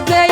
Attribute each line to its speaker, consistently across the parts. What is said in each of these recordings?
Speaker 1: যে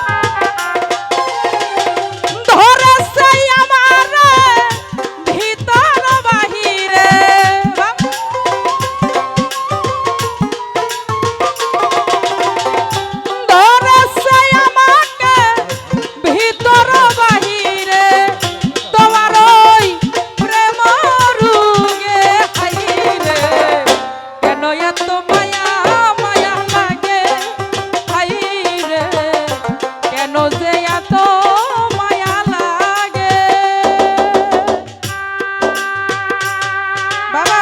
Speaker 1: Bye-bye.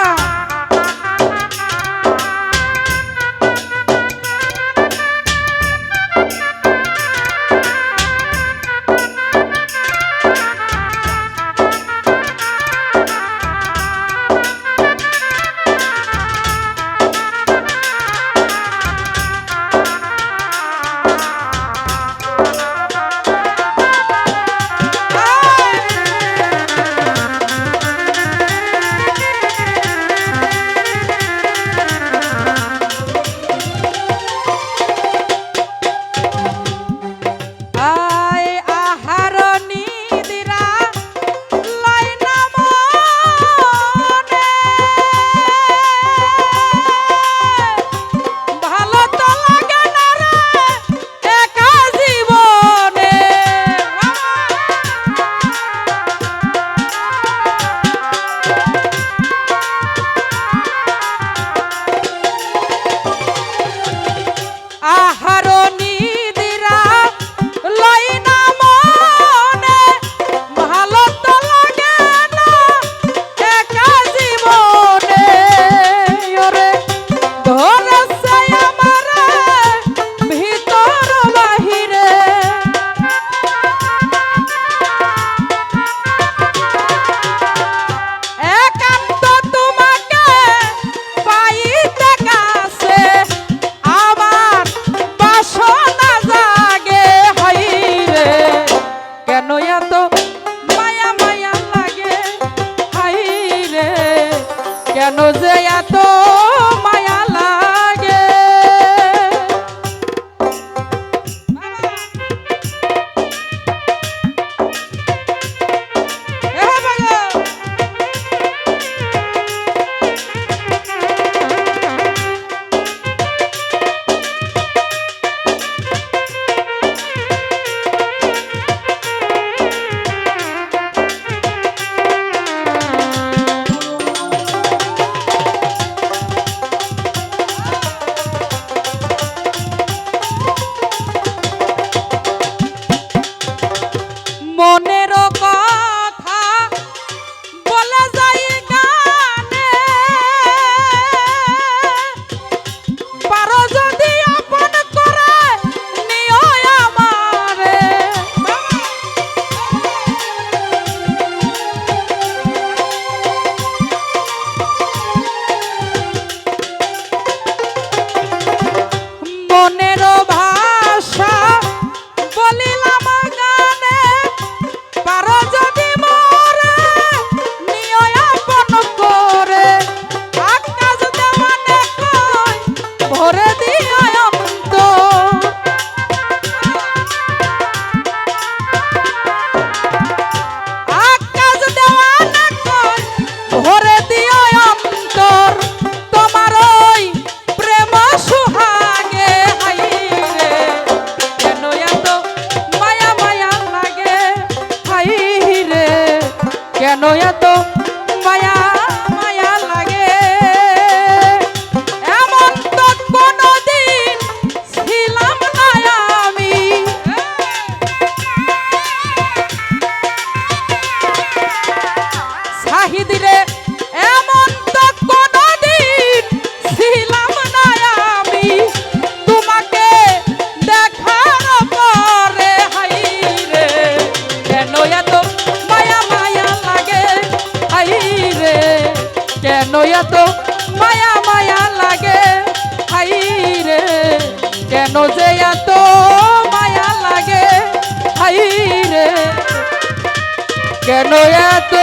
Speaker 1: কেন যে এত কেন এত এত মায়া মায়া লাগে। হাই রে, কেন যে এত মায়া লাগে? হাই রে, কেন এত?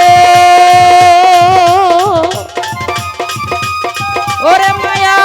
Speaker 1: ওরে মায়া